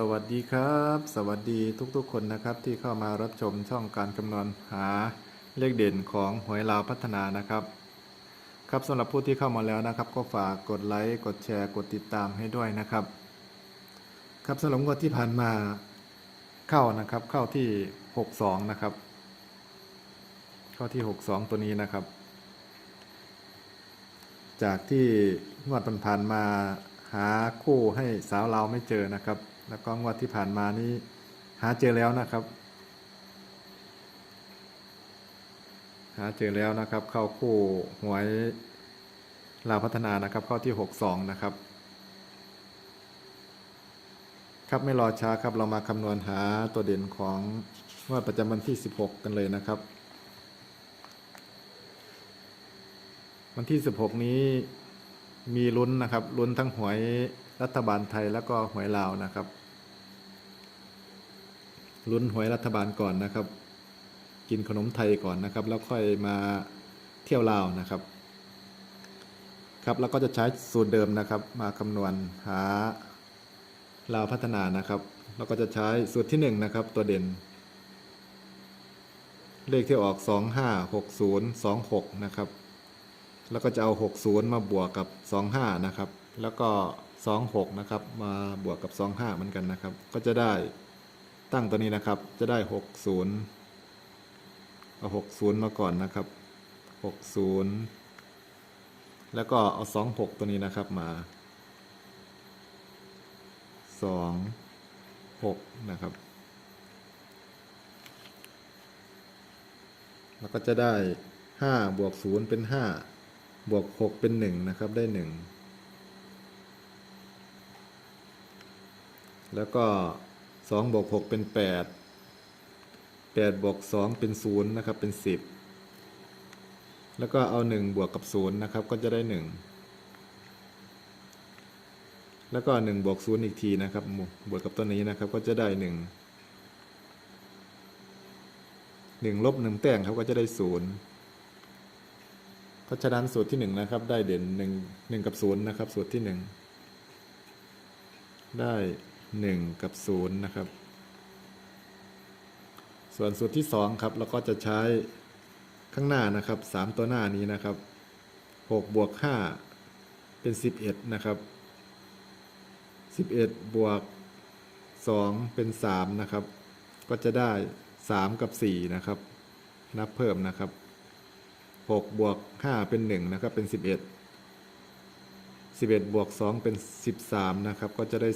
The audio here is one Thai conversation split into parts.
สวัสดีครับ สวัสดีทุกๆคนนะครับที่เข้ามารับชมช่องการคำนวณหาเลขเด่นของหวยลาวพัฒนานะครับ ครับสำหรับผู้ที่เข้ามาแล้วนะครับ ก็ฝากกดไลค์กดแชร์กดติดตามให้ด้วยนะครับ ครับสำหรับงวดที่ผ่านมาเข้านะครับ เข้าที่62นะครับ เข้าที่62ตัวนี้นะครับ จากที่งวดผ่านมาหาคู่ให้สาวเราวไม่เจอนะครับ แล้วก็งวดที่ผ่านมานี้หาเจอแล้วนะครับ หาเจอแล้วนะครับ เข้าคู่หวยลาพัฒนานะครับ เข้าที่ 62 นะครับ ครับไม่รอช้าครับเรามาคำนวณหาตัวเด่นของงวดประจำวันที่ 16 กันเลยนะครับ วันที่ 16 นี้มีลุ้นนะครับลุ้นทั้งหวย รัฐบาลไทยแล้วก็หวยลาวนะครับลุ้นหวยรัฐบาลก่อนนะครับ กินขนมไทยก่อนนะครับ แล้วค่อยมาเที่ยวลาวนะครับ ครับแล้วก็จะใช้สูตรเดิมนะครับ มาคำนวณหาลาวพัฒนานะครับ แล้วก็จะใช้สูตรที่1นะครับ ตัวเด่น เลขที่ออก 256026 นะครับ แล้วก็จะเอา 60 มาบวกกับ 25 นะครับ แล้วก็ 26 นะครับ มาบวกกับ 25 เหมือนกันนะครับ ก็จะได้ตั้งตัวนี้นะครับ จะได้ 60 เอา 60 มาก่อนนะครับ 60 แล้วก็เอา 26 ตัวนี้นะครับมา 2 6 นะครับ แล้วก็จะได้ 5 บวก 0 เป็น 5 บวก 6 เป็น 1 นะครับ ได้ 1 แล้วก็2บวก6เป็น 8 8บวก2เป็น0นะครับเป็น 10 แล้วก็เอา 1 บวกกับ0นะครับก็จะได้ 1 แล้วก็ 1 บวก0อีกทีนะครับบวกกับตัวนี้นะครับก็จะได้ 1 1ลบ1แต้งครับก็จะได้ 0 เพราะฉะนั้นสูตรที่ 1 นะครับ ได้เด่น 1 1 กับ 0 นะครับ สูตรที่ 1 ได้ 1 กับ 0 นะครับ ส่วนสูตรที่ 2 ครับเราก็จะใช้ข้างหน้านะครับ 3 ตัวหน้านี้นะครับ 6 บวก 5 เป็น 11 นะครับ 11 บวก 2 เป็น 3 นะครับ ก็จะได้ 3 กับ 4 นะครับ นับเพิ่มนะครับ 6 บวก 5 เป็น 1 นะครับ เป็น 11 11 บวก 2 เป็น 13 นะครับ ก็จะได้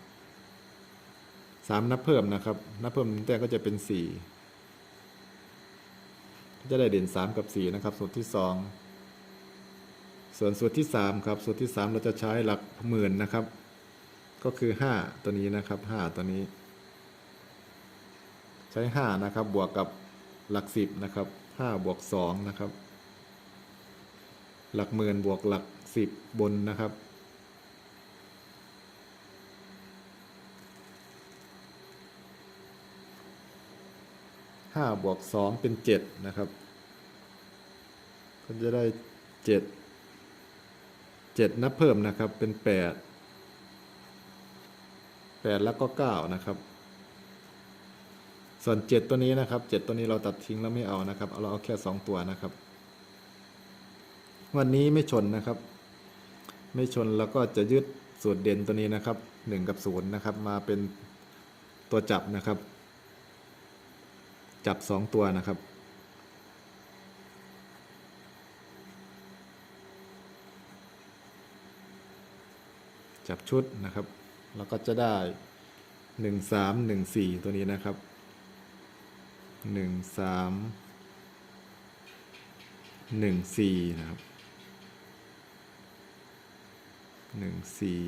3 3นับเพิ่มนะครับ นับเพิ่มนี่แต่ก็จะเป็น4ก็จะได้เด่น3กับ4นะครับ สูตรที่2ส่วนสูตรที่3ครับ สูตรที่3เราจะใช้หลักหมื่นนะครับ ก็คือ5ตัวนี้นะครับ5ตัวนี้ ใช้5นะครับ บวกกับหลัก10นะครับ5บวก2นะครับ หลักหมื่นบวกหลัก10บนนะครับ ห้าบวกสองเป็นเจ็ดนะครับ ก็จะได้เจ็ดเจ็ดนับเพิ่มนะครับเป็นแปดแปดแล้วก็เก้านะครับ ส่วนเจ็ดตัวนี้นะครับเจ็ดตัวนี้เราตัดทิ้งแล้วไม่เอานะครับ เอาเราเอาแค่สองตัวนะครับ วันนี้ไม่ชนนะครับ ไม่ชนแล้วก็จะยึดสูตรเด่นตัวนี้นะครับหนึ่งกับศูนย์นะครับ มาเป็นตัวจับนะครับ จับสองตัวนะครับ จับชุดนะครับ แล้วก็จะได้หนึ่งสามหนึ่งสี่ตัวนี้นะครับหนึ่งสามหนึ่งสี่นะครับหนึ่งสี่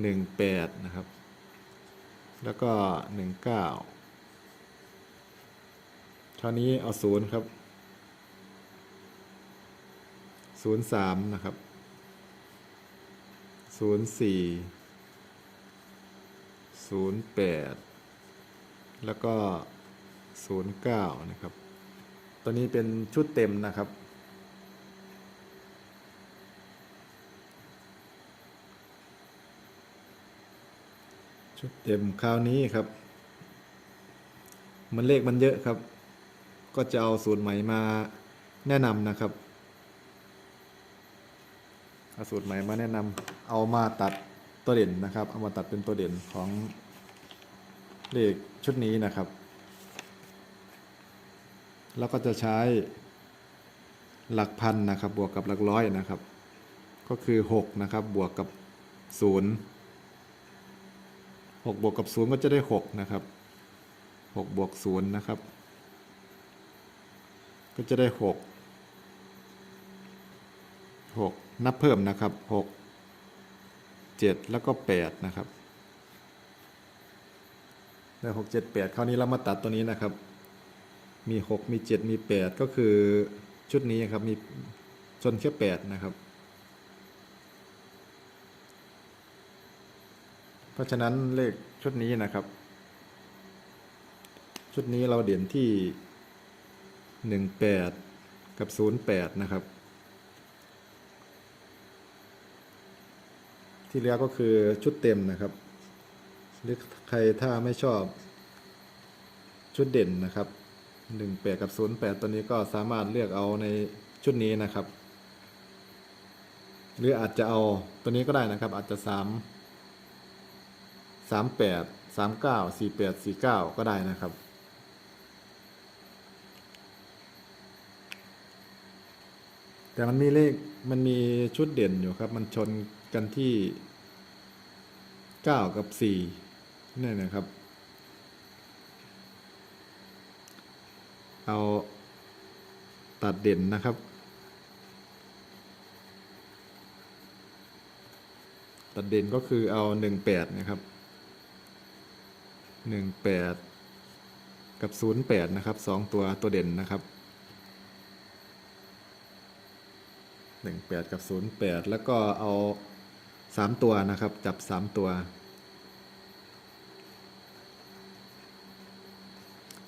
หนึ่งแปดนะครับ แล้วก็หนึ่งเก้าคราวนี้เอาศูนย์ครับศูนย์สามนะครับศูนย์สี่ศูนย์แปดแล้วก็ศูนย์เก้านะครับ ตัวนี้เป็นชุดเต็มนะครับ ชุดเต็มคราวนี้ครับ มันเลขมันเยอะครับ ก็จะเอาสูตรใหม่มาแนะนำนะครับเอาสูตรใหม่มาแนะนำเอามาตัดตัวเด่นนะครับ เอามาตัดเป็นตัวเด่นของเลขชุดนี้นะครับ แล้วก็จะใช้หลักพันนะครับ บวกกับหลักร้อยนะครับ ก็คือ 6 นะครับ บวกกับ 0 6บวกกับ0ก็จะได้ 6 นะครับ6บวก0นะครับ ก็จะได้ 6 6 นับเพิ่มนะครับ 6 7 แล้วก็ 8 นะครับได้6 7 8 คราวนี้เรามาตัดตัวนี้นะครับ มี 6 มี 7 มี 8 ก็คือชุดนี้ครับ มีชนแค่ 8 นะครับ เพราะฉะนั้นเลขชุดนี้นะครับ ชุดนี้เราเด่นที่18กับ08นะครับ ที่เหลือก็คือชุดเต็มนะครับ หรือใครถ้าไม่ชอบชุดเด่นนะครับ18กับ08ตัวนี้ก็สามารถเลือกเอาในชุดนี้นะครับ หรืออาจจะเอาตัวนี้ก็ได้นะครับ อาจจะ3สาม แปดสามเก้าสี่แปดสี่เก้าก็ได้นะครับ แต่มันมีเลขมันมีชุดเด่นอยู่ครับ มันชนกันที่เก้ากับสี่นี่นะครับ เอาตัดเด่นนะครับตัดเด่นก็คือเอาหนึ่งแปดนะครับ หนึ่งแปดกับศูนย์แปดนะครับสองตัวตัวเด่นนะครับหนึ่งแปดกับศูนย์แปดแล้วก็เอาสามตัวนะครับ จับสามตัว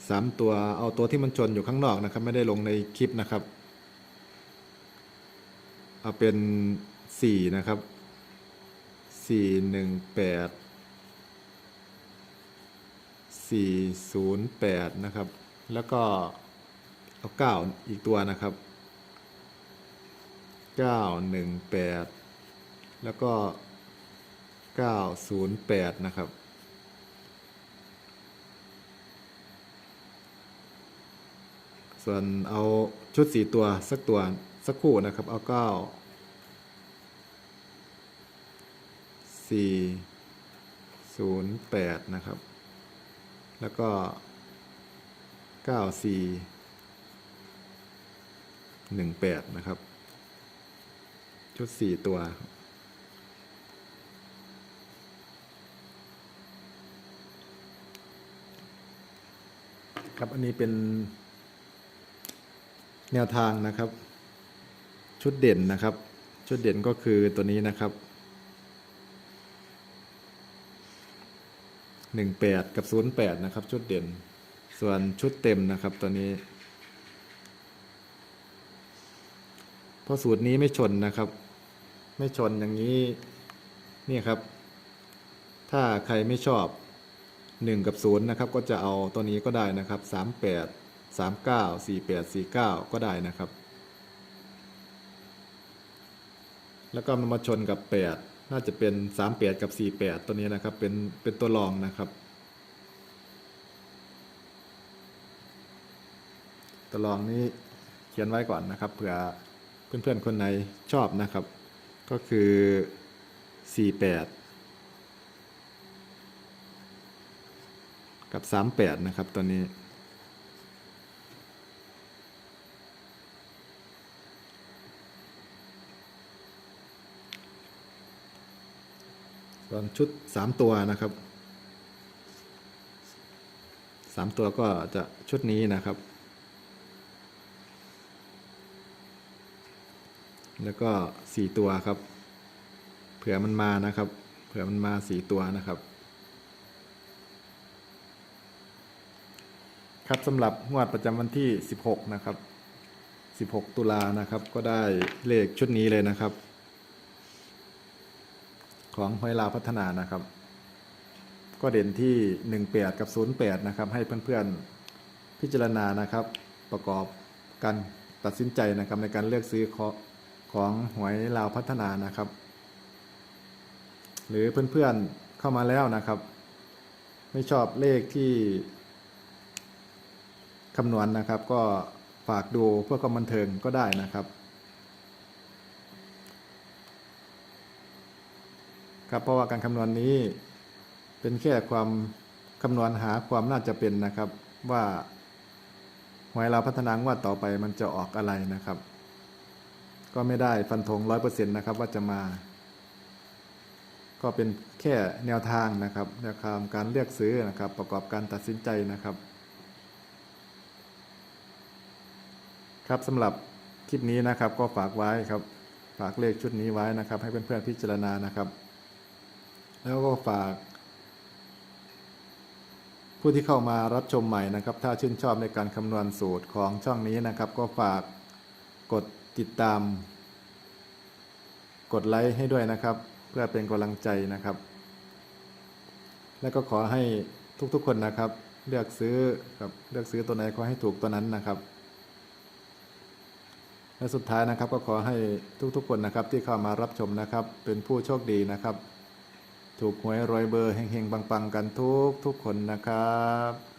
สามตัวเอาตัวที่มันชนอยู่ข้างนอกนะครับ ไม่ได้ลงในคลิปนะครับ เอาเป็นสี่นะครับสี่หนึ่งแปด 408 นะครับ แล้วก็เอา9 อีกตัวนะครับ 918 แล้วก็ 908 นะครับส่วนเอาชุดสีตัวสักตัวสักคู่นะครับ เอา 9 408 นะครับ แล้วก็เก้าสี่หนึ่งแปดนะครับ ชุดสี่ตัว ครับ อันนี้เป็นแนวทางนะครับ ชุดเด่นนะครับ ชุดเด่นก็คือตัวนี้นะครับ หนึ่งแปดกับศูนย์แปดนะครับ ชุดเด่น ส่วนชุดเต็มนะครับตัวนี้เพราะสูตรนี้ไม่ชนนะครับ ไม่ชนอย่างนี้นี่ครับ ถ้าใครไม่ชอบหนึ่งกับศูนย์นะครับ ก็จะเอาตัวนี้ก็ได้นะครับสามแปดสามเก้าสี่แปดสี่เก้าก็ได้นะครับ แล้วก็มันมาชนกับแปด น่าจะเป็นสามแปดกับสี่แปดตัวนี้นะครับ เป็น เป็นตัวรองนะครับ ตัวรองนี้เขียนไว้ก่อนนะครับ เผื่อเพื่อนๆ คนไหนชอบนะครับ ก็คือสี่แปดกับสามแปดนะครับตัวนี้ ส่วนชุดสามตัวนะครับสามตัวก็จะชุดนี้นะครับ แล้วก็สี่ตัวครับ เผื่อมันมานะครับ เผื่อมันมาสี่ตัวนะครับ ครับสำหรับงวดประจำวันที่ 16 นะครับ 16 ตุลานะครับ ก็ได้เลขชุดนี้เลยนะครับ ของห้อยลาวพัฒนานะครับ ก็เด่นที่ 18 กับ 08 นะครับ ให้เพื่อนๆพิจารณานะครับ ประกอบการตัดสินใจนะครับในการเลือกซื้อของของหวยลาวพัฒนานะครับ หรือเพื่อนๆเข้ามาแล้วนะครับ ไม่ชอบเลขที่คำนวณนะครับ ก็ฝากดูเพื่อความบันเทิงก็ได้นะครับ ครับเพราะว่าการคำนวณนี้เป็นแค่ความคำนวณหาความน่าจะเป็นนะครับ ว่าหวยเราพัฒนางวดต่อไปมันจะออกอะไรนะครับ ก็ไม่ได้ฟันธงร้อยเปอร์เซ็นต์นะครับว่าจะมา ก็เป็นแค่แนวทางนะครับแนวทางการเลือกซื้อนะครับ ประกอบการตัดสินใจนะครับ ครับสำหรับคลิปนี้นะครับก็ฝากไว้ครับฝากเลขชุดนี้ไว้นะครับ ให้เพื่อนๆพิจารณานะครับ แล้วก็ฝาก ผู้ที่เข้ามารับชมใหม่นะครับ ถ้าชื่นชอบในการคำนวณสูตรของช่องนี้นะครับ ก็ฝากกดติดตาม กดไลค์ให้ด้วยนะครับ เพื่อเป็นกำลังใจนะครับ แล้วก็ขอให้ทุกๆคนนะครับ เลือกซื้อกับเลือกซื้อตัวไหนขอให้ถูกตัวนั้นนะครับและสุดท้ายนะครับก็ขอให้ทุกๆคนนะครับที่เข้ามารับชมนะครับ เป็นผู้โชคดีนะครับ ถูกหวยรวยเบอร์เฮงๆปังๆ กันทุกทุกคนนะครับ